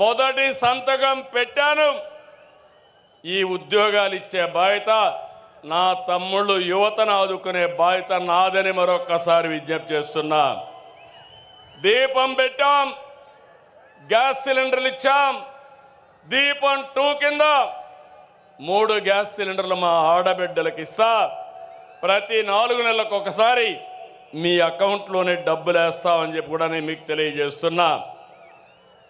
మొదటి సంతకం పెట్టాను. ఈ ఉద్యోగాలు ఇచ్చే బాధ్యత నా తమ్ముళ్ళు యువతను ఆదుకునే బాధ్యత నాదని మరొక్కసారి విజ్ఞప్తి చేస్తున్నా. దీపం పెట్టాం. గ్యాస్ సిలిండర్లు ఇచ్చాం. దీపం టూ కింద మూడు గ్యాస్ సిలిండర్లు మా ఆడబిడ్డలకు ఇస్తా. ప్రతి నాలుగు నెలలకు ఒకసారి మీ అకౌంట్లోనే డబ్బులు వేస్తామని చెప్పి కూడా నేను మీకు తెలియజేస్తున్నా.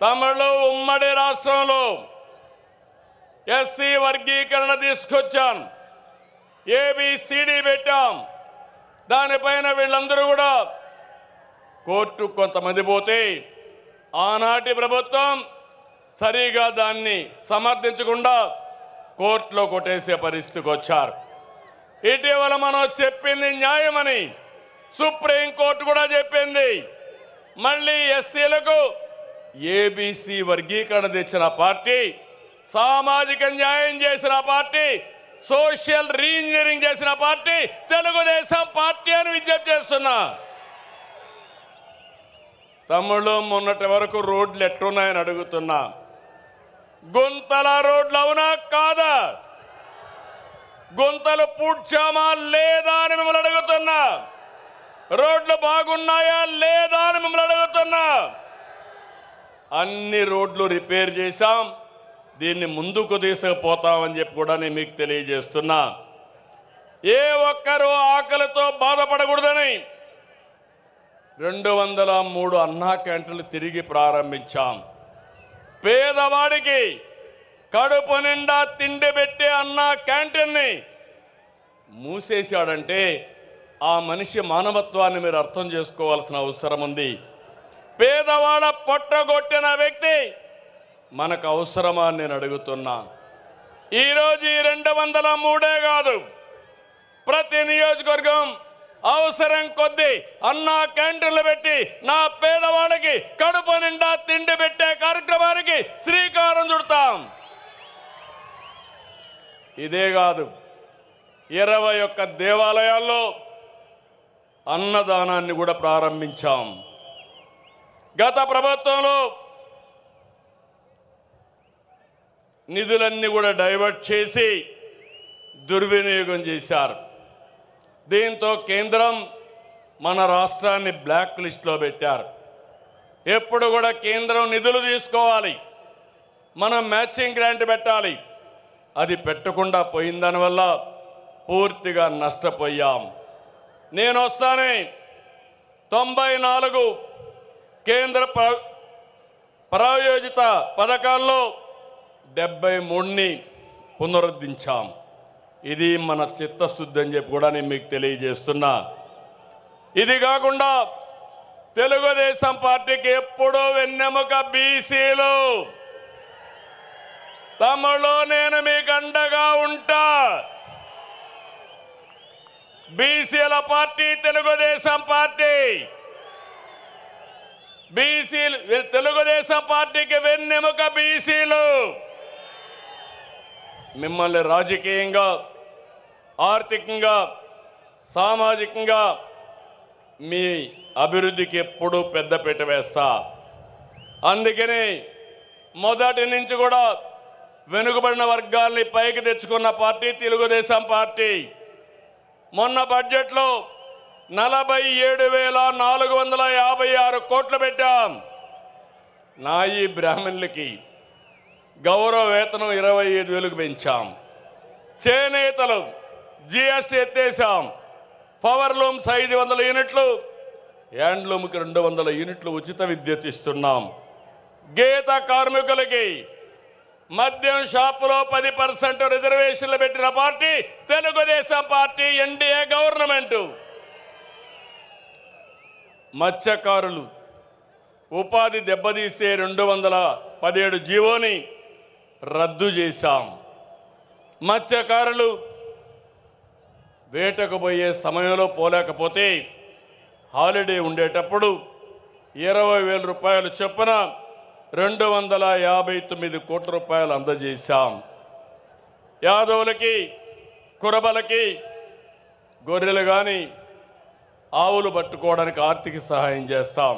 తమిళ ఉమ్మడి రాష్ట్రంలో ఎస్సీ వర్గీకరణ తీసుకొచ్చాం. ఏబిసిడి పెట్టాం. దానిపైన వీళ్ళందరూ కూడా కోర్టు కొంతమంది పోతే ఆనాటి ప్రభుత్వం సరిగా దాన్ని సమర్థించకుండా కోర్టులో కొట్టేసే పరిస్థితికి వచ్చారు. ఇటీవల మనం చెప్పింది న్యాయమని సుప్రీంకోర్టు కూడా చెప్పింది. మళ్ళీ ఎస్సీలకు ఏబీసీ వర్గీకరణ తెచ్చిన పార్టీ సామాజిక న్యాయం చేసిన పార్టీ సోషల్ రీఇంజనీరింగ్ చేసిన పార్టీ తెలుగుదేశం పార్టీ అని విజ్ఞప్తి చేస్తున్నా. తమిళం మొన్నటి వరకు రోడ్లు ఎట్టున్నాయని అడుగుతున్నా. గుంతల రోడ్లు అవునా కాదా? గుంతలు పూడ్చామా లేదా అని మిమ్మల్ని అడుగుతున్నా. రోడ్లు బాగున్నాయా లేదా అని మిమ్మల్ని అడుగుతున్నా. అన్ని రోడ్లు రిపేర్ చేశాం. దీన్ని ముందుకు తీసుకుపోతామని చెప్పి కూడా నేను మీకు తెలియజేస్తున్నా. ఏ ఒక్కరూ ఆకలితో బాధపడకూడదని రెండు వందల మూడు అన్నా క్యాంటీన్లు తిరిగి ప్రారంభించాం. పేదవాడికి కడుపు నిండా తిండి పెట్టే అన్నా క్యాంటీన్ని మూసేశాడంటే ఆ మనిషి మానవత్వాన్ని మీరు అర్థం చేసుకోవాల్సిన అవసరం ఉంది. పేదవాడ పొట్టగొట్టిన వ్యక్తి మనకు అవసరమా నేను అడుగుతున్నా. ఈరోజు ఈ రెండు వందల మూడే కాదు ప్రతి నియోజకవర్గం అవసరం కొద్దీ అన్నా క్యాంటీన్లు పెట్టి నా పేదవాళ్ళకి కడుపు నిండా తిండి పెట్టే కార్యక్రమానికి శ్రీకారం చుడతాం. ఇదే కాదు ఇరవై ఒక్క దేవాలయాల్లో అన్నదానాన్ని కూడా ప్రారంభించాం. గత ప్రభుత్వంలో నిధులన్నీ కూడా డైవర్ట్ చేసి దుర్వినియోగం చేశారు. దీంతో కేంద్రం మన రాష్ట్రాన్ని బ్లాక్ లిస్ట్లో పెట్టారు. ఎప్పుడు కూడా కేంద్రం నిధులు తీసుకోవాలి. మనం మ్యాచింగ్ గ్రాంట్ పెట్టాలి. అది పెట్టకుండా పోయిన దానివల్ల పూర్తిగా నష్టపోయాం. నేను వస్తానే తొంభై నాలుగు కేంద్ర ప్ర- ప్రాయోజిత పథకాల్లో డెబ్బై మూడుని పునరుద్ధరించాం. ఇది మన చిత్తశుద్ధి అని చెప్పి కూడా నేను మీకు తెలియజేస్తున్నా. ఇది కాకుండా తెలుగుదేశం పార్టీకి ఎప్పుడూ వెన్నెముక బీసీలు. తమలో నేను మీకు అండగా ఉంటా. బీసీల పార్టీ తెలుగుదేశం పార్టీ. బీసీలు తెలుగుదేశం పార్టీకి వెన్నెముక బీసీలు. మిమ్మల్ని రాజకీయంగా ఆర్థికంగా సామాజికంగా మీ అభివృద్ధికి ఎప్పుడూ పెద్దపీట వేస్తా. అందుకని మొదటి నుంచి కూడా వెనుకబడిన వర్గాల్ని పైకి తెచ్చుకున్న పార్టీ తెలుగుదేశం పార్టీ. మొన్న బడ్జెట్లో నలభై ఏడు వేల నాలుగు వందల యాభై ఆరు కోట్లు పెట్టాం. నాయి బ్రాహ్మణులకి గౌరవ వేతనం ఇరవై ఐదు వేలకు పెంచాం. చేనేతలు జిఎస్టీ ఎత్తేసాం పవర్ లూమ్స్ ఐదు వందల యూనిట్లు హ్యాండ్లూమ్కి రెండు వందల యూనిట్లు ఉచిత విద్యుత్ ఇస్తున్నాం. గీత కార్మికులకి మద్యం షాపులో పది పర్సెంట్ రిజర్వేషన్లు పెట్టిన party Telugu Desam party NDA government. మత్స్యకారులు ఉపాధి దెబ్బతీసే రెండు వందల పదిహేడు జీవోని రద్దు చేశాం. మత్స్యకారులు వేటకు పోయే సమయంలో పోలేకపోతే హాలిడే ఉండేటప్పుడు ఇరవై వేల రూపాయలు చొప్పున రెండు వందల యాభై తొమ్మిది కోట్ల రూపాయలు అందజేశాం. యాదవులకి కురబలకి గొర్రెలు కానీ ఆవులు పట్టుకోవడానికి ఆర్థిక సహాయం చేస్తాం.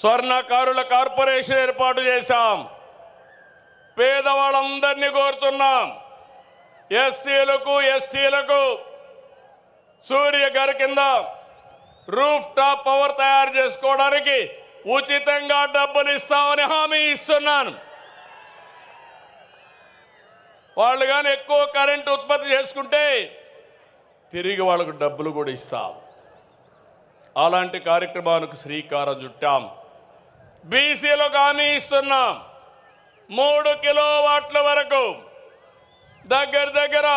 స్వర్ణకారుల కార్పొరేషన్ ఏర్పాటు చేశాం. పేదవాళ్ళందరినీ కోరుతున్నాం. ఎస్సీలకు ఎస్టీలకు సూర్య గారి కింద రూఫ్ టాప్ పవర్ తయారు చేసుకోవడానికి ఉచితంగా డబ్బులు ఇస్తామని హామీ ఇస్తున్నాను. వాళ్ళు కానీ ఎక్కువ కరెంటు ఉత్పత్తి చేసుకుంటే తిరిగి వాళ్ళకు డబ్బులు కూడా ఇస్తాం. అలాంటి కార్యక్రమానికి శ్రీకారం చుట్టాం. బీసీలకు హామీ ఇస్తున్నాం. మూడు కిలోవాట్ల వరకు దగ్గర దగ్గర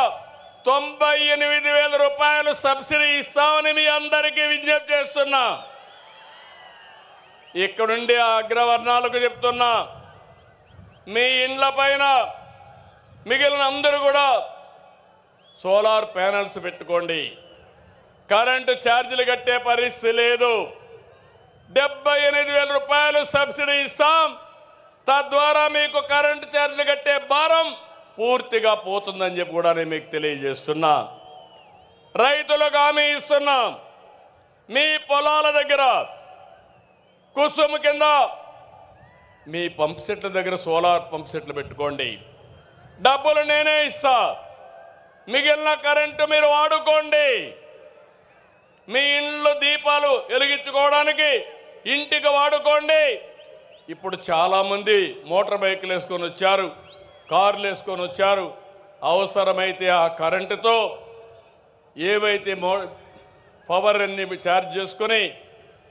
తొంభై ఎనిమిది వేల రూపాయలు సబ్సిడీ ఇస్తామని మీ అందరికీ విజ్ఞప్తి చేస్తున్నా. ఇక్కడుండి ఆ అగ్రవర్ణాలకు చెప్తున్నా. మీ ఇండ్ల పైన మిగిలిన అందరూ కూడా సోలార్ ప్యానల్స్ పెట్టుకోండి. కరెంటు ఛార్జీలు కట్టే పరిస్థితి లేదు. డెబ్బై ఎనిమిది వేల రూపాయలు సబ్సిడీ ఇస్తాం. తద్వారా మీకు కరెంటు ఛార్జీలు కట్టే భారం పూర్తిగా పోతుందని చెప్పి కూడా నేను మీకు తెలియజేస్తున్నా. రైతులకు హామీ ఇస్తున్నాం. మీ పొలాల దగ్గర కుసుమ కింద మీ పంప్ సెట్ల దగ్గర సోలార్ పంప్ సెట్లు పెట్టుకోండి. డబ్బులు నేనే ఇస్తా. మిగిలిన కరెంటు మీరు వాడుకోండి. మీ ఇంట్లో దీపాలు వెలిగించుకోవడానికి ఇంటికి వాడుకోండి. ఇప్పుడు చాలామంది మోటార్ బైకులు వేసుకొని వచ్చారు కార్లు వేసుకొని వచ్చారు. అవసరమైతే ఆ కరెంటుతో ఏవైతే మో పవర్ అన్ని ఛార్జ్ చేసుకొని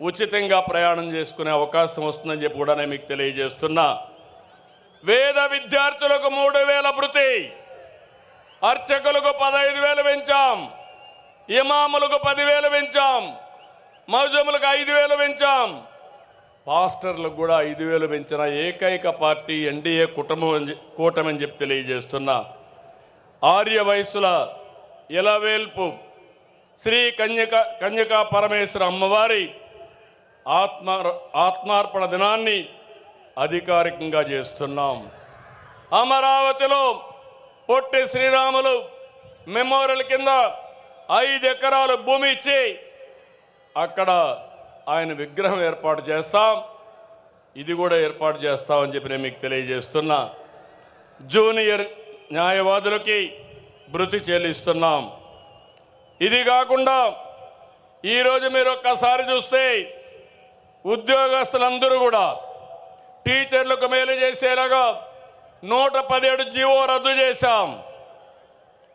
ఉచితంగా ప్రయాణం చేసుకునే అవకాశం వస్తుందని చెప్పి కూడా నేను మీకు తెలియజేస్తున్నా. వేద విద్యార్థులకు మూడు వేల భృతి అర్చకులకు పదహైదు వేలు పెంచాం. ఇమాములకు పదివేలు పెంచాం. మౌజములకు ఐదు వేలు పెంచాం. పాస్టర్లకు కూడా ఐదు వేలు పెంచిన ఏకైక పార్టీ ఎన్డీఏ కుటుంబం కూటమి అని చెప్పి తెలియజేస్తున్నా. ఆర్య వయస్సుల ఇలవేల్పు శ్రీ కన్యక కన్యకా పరమేశ్వర అమ్మవారి ఆత్మ ఆత్మార్పణ దినాన్ని అధికారికంగా చేస్తున్నాం. అమరావతిలో పొట్టి శ్రీరాములు మెమోరియల్ కింద ఐదు ఎకరాల భూమి ఇచ్చి అక్కడ ఆయన విగ్రహం ఏర్పాటు చేస్తాం. ఇది కూడా ఏర్పాటు చేస్తామని చెప్పి నేను మీకు తెలియజేస్తున్నా. జూనియర్ న్యాయవాదులకి భృతి చెల్లిస్తున్నాం. ఇది కాకుండా ఈరోజు మీరు ఒక్కసారి చూస్తే ఉద్యోగస్తులందరూ కూడా టీచర్లకు మేలు చేసేలాగా నూట పదిహేడు జీవో రద్దు చేశాం.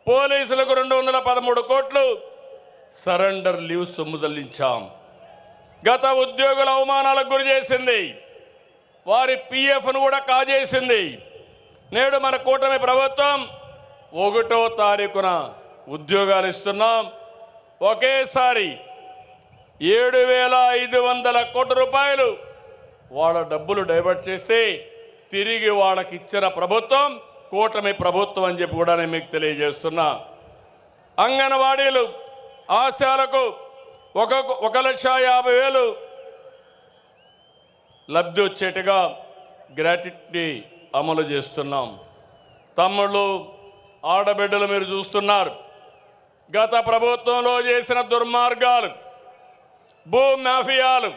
పోలీసులకు రెండు వందల పదమూడు కోట్లు. సరెండర్ లీవ్ సొమ్ము చెల్లించాం గత ఉద్యోగుల అవమానాలకు గురి చేసింది. వారి పిఎఫ్ను కూడా కాజేసింది. నేడు మన కూటమి ప్రభుత్వం ఒకటో తారీఖున ఉద్యోగాలు ఇస్తున్నాం. ఒకేసారి ఏడు వేల ఐదు వందల కోట్ల రూపాయలు వాళ్ళ డబ్బులు డైవర్ట్ చేసి తిరిగి వాళ్ళకి ఇచ్చిన ప్రభుత్వం కూటమి ప్రభుత్వం అని చెప్పి కూడా నేను మీకు తెలియజేస్తున్నా. అంగన్వాడీలు ఆశాలకు ఒక ఒక లక్ష యాభై వేలు లబ్ధి వచ్చేట్టుగా గ్రాట్యుటీ అమలు చేస్తున్నాం. తమ్ముళ్ళు ఆడబిడ్డలు మీరు చూస్తున్నారు. గత ప్రభుత్వంలో చేసిన దుర్మార్గాలు భూ మాఫియాలు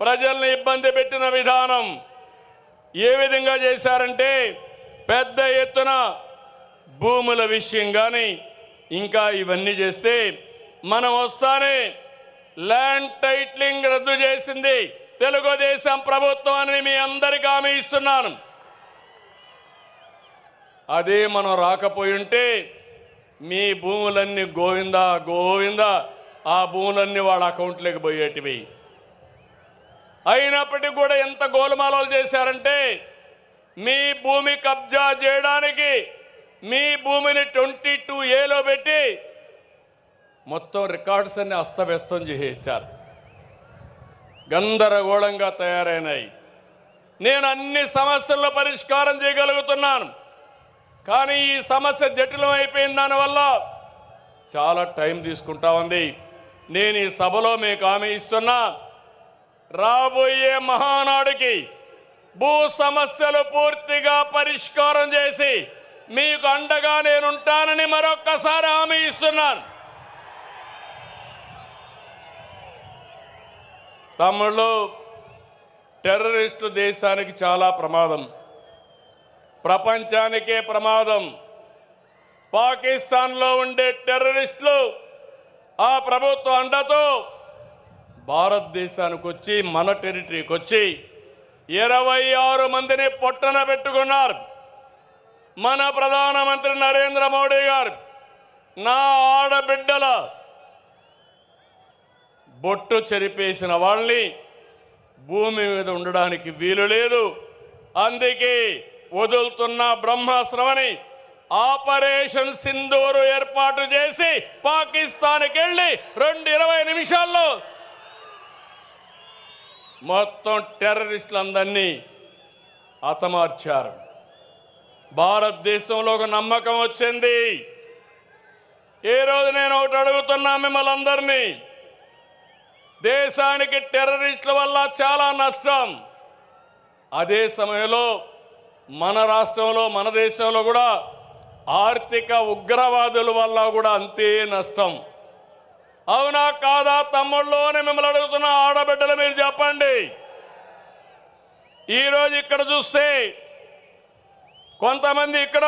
ప్రజల్ని ఇబ్బంది పెట్టిన విధానం ఏ విధంగా చేశారంటే పెద్ద ఎత్తున భూముల విషయం కానీ ఇంకా ఇవన్నీ చేస్తే మనం వస్తానే ల్యాండ్ టైట్లింగ్ రద్దు చేసింది తెలుగుదేశం ప్రభుత్వం అని మీ అందరికీ హామీ ఇస్తున్నాను. అదే మనం రాకపోయి ఉంటే మీ భూములన్నీ గోవిందా గోవిందా ఆ భూములన్నీ వాళ్ళ అకౌంట్లోకి పోయేటివి. అయినప్పటికీ కూడా ఎంత గోలుమాలలు చేశారంటే మీ భూమి కబ్జా చేయడానికి మీ భూమిని ట్వంటీ టూ ఏలో పెట్టి మొత్తం రికార్డ్స్ అన్ని అస్తవ్యస్తం చేసేశారు. గందరగోళంగా తయారైనాయి. నేను అన్ని సమస్యల్లో పరిష్కారం చేయగలుగుతున్నాను. కానీ ఈ సమస్య జటిలం అయిపోయిన దానివల్ల చాలా టైం తీసుకుంటా ఉంది. నేను ఈ సభలో మీకు హామీ ఇస్తున్నా. రాబోయే మహానాడుకి భూ సమస్యలు పూర్తిగా పరిష్కారం చేసి మీకు అండగా నేనుంటానని మరొక్కసారి హామీ ఇస్తున్నాను. తమ్ముళ్ళు టెర్రరిస్టు దేశానికి చాలా ప్రమాదం. ప్రపంచానికే ప్రమాదం. పాకిస్తాన్లో ఉండే టెర్రరిస్టులు ఆ ప్రభుత్వ అండతో భారతదేశానికి వచ్చి మన టెరిటరీకి వచ్చి ఇరవై ఆరు మందిని పొట్టన పెట్టుకున్నారు. మన ప్రధానమంత్రి నరేంద్ర మోడీ గారు నా ఆడబిడ్డల బొట్టు చెరిపేసిన వాళ్ళని భూమి మీద ఉండడానికి వీలు లేదు. అందుకే వదులుతున్న బ్రహ్మాస్త్రమని ఆపరేషన్ సింధూరు ఏర్పాటు చేసి పాకిస్తాన్కి వెళ్ళి రెండు ఇరవై నిమిషాల్లో మొత్తం టెర్రరిస్టులందరినీ హతమార్చారు. భారతదేశంలో ఒక నమ్మకం వచ్చింది. ఏ రోజు నేను ఒకటి అడుగుతున్నా మిమ్మల్ని అందరినీ దేశానికి టెర్రరిస్టుల వల్ల చాలా నష్టం. అదే సమయంలో మన రాష్ట్రంలో మన దేశంలో కూడా ఆర్థిక ఉగ్రవాదుల వల్ల కూడా అంతే నష్టం. అవునా కాదా తమ్ముళ్ళు అని మిమ్మల్ని అడుగుతున్న ఆడబిడ్డలు మీరు చెప్పండి. ఈరోజు ఇక్కడ చూస్తే కొంతమంది ఇక్కడ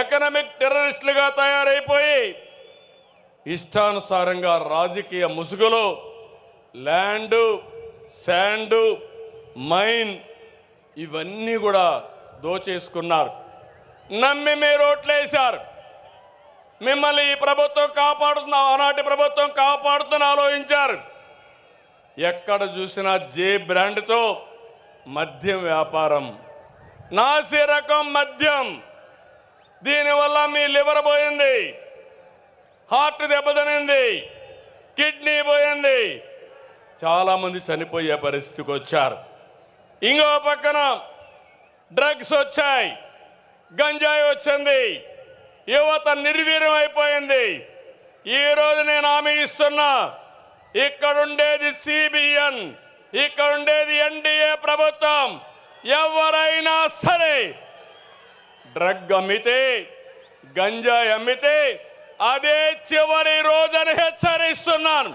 ఎకనామిక్ టెర్రరిస్టులుగా తయారైపోయి ఇష్టానుసారంగా రాజకీయ ముసుగులో ల్యాండు శాండు మైన్ ఇవన్నీ కూడా దోచేసుకున్నారు. నమ్మి మీరు ఓట్లేశారు మిమ్మల్ని ఈ ప్రభుత్వం కాపాడుతున్న. ఆనాటి ప్రభుత్వం కాపాడుతున్న ఆలోచించారు. ఎక్కడ చూసినా జే బ్రాండ్తో మద్యం వ్యాపారం. నాసి రకం మద్యం. దీనివల్ల మీ లివర్ పోయింది. హార్ట్ దెబ్బతినింది కిడ్నీ పోయింది. చాలామంది చనిపోయే పరిస్థితికి వచ్చారు. ఇంకో పక్కన డ్రగ్స్ వచ్చాయి. గంజాయి వచ్చింది. యువత నిర్వీర్యం అయిపోయింది. ఈ రోజు నేను హామీ ఇస్తున్నా ఇక్కడుండేది సిబిఎన్ ఇక్కడుండేది ఎన్డీఏ ప్రభుత్వం. ఎవరైనా సరే డ్రగ్ అమ్మితే గంజాయి అమ్మితే అదే చివరి రోజని హెచ్చరిస్తున్నాను.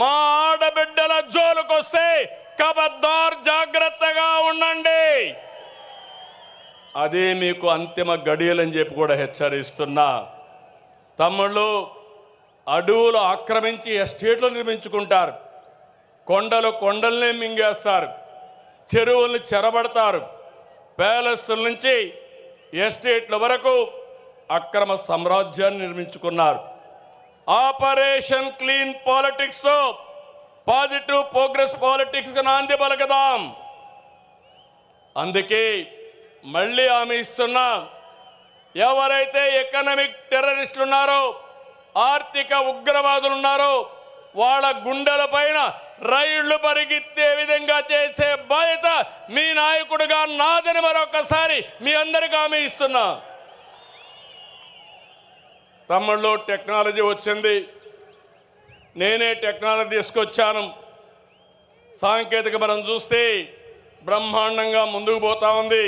మా ఆడబిడ్డల జోలుకొస్తే కబద్దార్ జాగ్రత్తగా ఉండండి. అదే మీకు అంతిమ గడియలని చెప్పి కూడా హెచ్చరిస్తున్నా. తమ్ముళ్ళు అడవులు ఆక్రమించి ఎస్టేట్లు నిర్మించుకుంటారు. కొండలు కొండల్నే మింగేస్తారు. చెరువుల్ని చెరబడతారు. ప్యాలెస్ల నుంచి ఎస్టేట్ల వరకు అక్రమ సామ్రాజ్యాన్ని నిర్మించుకున్నారు. ఆపరేషన్ క్లీన్ పాలిటిక్స్తో పాజిటివ్ ప్రోగ్రెస్ పాలిటిక్స్కి నాంది పలకదాం. అందుకే మళ్ళీ ఆమె ఇస్తున్నా. ఎవరైతే ఎకనామిక్ టెర్రరిస్టులు ఉన్నారో ఆర్థిక ఉగ్రవాదులు ఉన్నారో వాళ్ళ గుండెల పైన రైళ్ళు పరిగెత్తే విధంగా చేసే బాధ్యత మీ నాయకుడిగా నాదని మరొకసారి మీ అందరికీ హామీ ఇస్తున్నా. తమ్ముళ్ళు టెక్నాలజీ వచ్చింది. నేనే టెక్నాలజీ తీసుకొచ్చాను. సాంకేతిక మనం చూస్తే బ్రహ్మాండంగా ముందుకు పోతా ఉంది.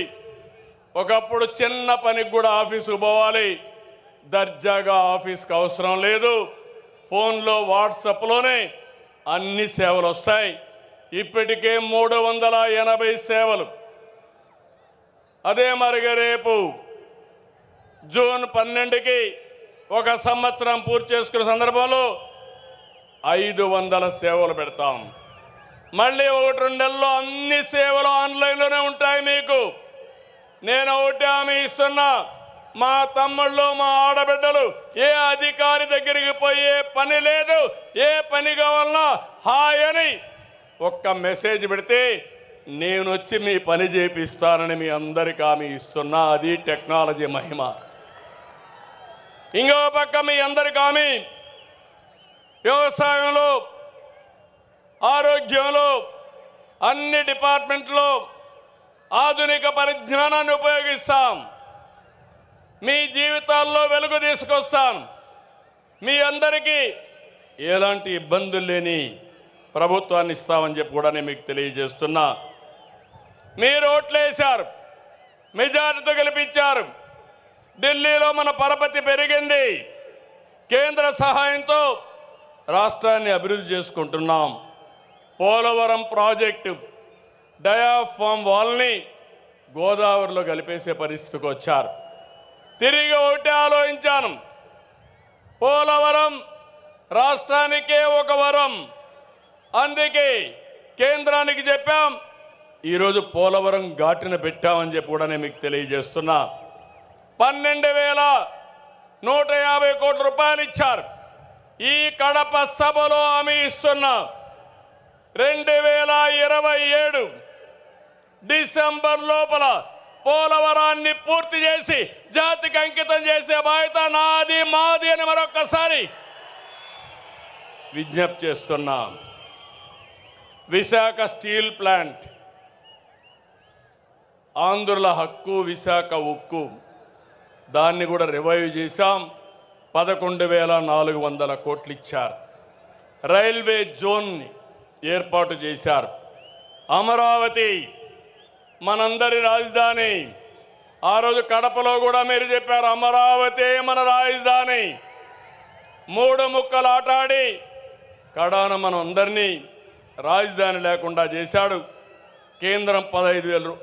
ఒకప్పుడు చిన్న పనికి కూడా ఆఫీసుకు పోవాలి. దర్జాగా ఆఫీస్కి అవసరం లేదు. ఫోన్లో వాట్సాప్లోనే అన్ని సేవలు వస్తాయి. ఇప్పటికే మూడు వందల ఎనభై సేవలు. అదే మరిగా రేపు జూన్ పన్నెండుకి ఒక సంవత్సరం పూర్తి చేసుకున్న సందర్భంలో ఐదు వందల సేవలు పెడతాం. మళ్ళీ ఒకటి రెండు నెలల్లో అన్ని సేవలు ఆన్లైన్లోనే ఉంటాయి మీకు. నేను ఒకటి ఆమె ఇస్తున్నా. మా తమ్ముళ్ళు మా ఆడబిడ్డలు ఏ అధికారి దగ్గరికి పోయే పని లేదు ఏ పని కావాలన్నా హాయ్ అని ఒక్క మెసేజ్ పెడితే నేను వచ్చి మీ పని చేపిస్తానని మీ అందరికీ ఆమె ఇస్తున్నా. అది టెక్నాలజీ మహిమ. ఇంకో పక్క మీ అందరికీ ఆమె వ్యవసాయంలో ఆరోగ్యంలో అన్ని డిపార్ట్మెంట్లో ఆధునిక పరిజ్ఞానాన్ని ఉపయోగిస్తాం. మీ జీవితాల్లో వెలుగు తీసుకొస్తాం. మీ అందరికీ ఎలాంటి ఇబ్బందులు లేని ప్రభుత్వాన్ని ఇస్తామని చెప్పి కూడా నేను మీకు తెలియజేస్తున్నా. మీరు ఓట్లేశారు. మెజారిటీతో గెలిపించారు. ఢిల్లీలో మన పరపతి పెరిగింది. కేంద్ర సహాయంతో రాష్ట్రాన్ని అభివృద్ధి చేసుకుంటున్నాం. పోలవరం ప్రాజెక్టు డయాఫామ్ వాల్ని గోదావరిలో కలిపేసే పరిస్థితికి వచ్చారు. తిరిగి ఒకటి ఆలోచించాను. పోలవరం రాష్ట్రానికే ఒక వరం. అందుకే కేంద్రానికి చెప్పాం ఈరోజు పోలవరం ఘాటిన పెట్టామని చెప్పి కూడా నేను మీకు తెలియజేస్తున్నా. పన్నెండు వేల నూట యాభై కోట్ల రూపాయలు ఇచ్చారు. ఈ కడప సభలో హామీ ఇస్తున్నా. రెండు వేల ఇరవై ఏడు డిసెంబర్ లోపల పోలవరాన్ని పూర్తి చేసి జాతికి అంకితం చేసే బాధ్యత నాది మాది అని మరొక్కసారి విజ్ఞప్తి చేస్తున్నాం. విశాఖ స్టీల్ ప్లాంట్ ఆంధ్రుల హక్కు విశాఖ ఉక్కు దాన్ని కూడా రివైవ్ చేశాం. పదకొండు వేల నాలుగు వందల కోట్లు ఇచ్చారు. రైల్వే జోన్ని ఏర్పాటు చేశారు. అమరావతి మనందరి రాజధాని. ఆ రోజు కడపలో కూడా మీరు చెప్పారు అమరావతి మన రాజధాని. మూడు ముక్కలు ఆటాడి కడాన మనం అందరినీ రాజధాని లేకుండా చేశాడు. కేంద్రం పదహైదు వేల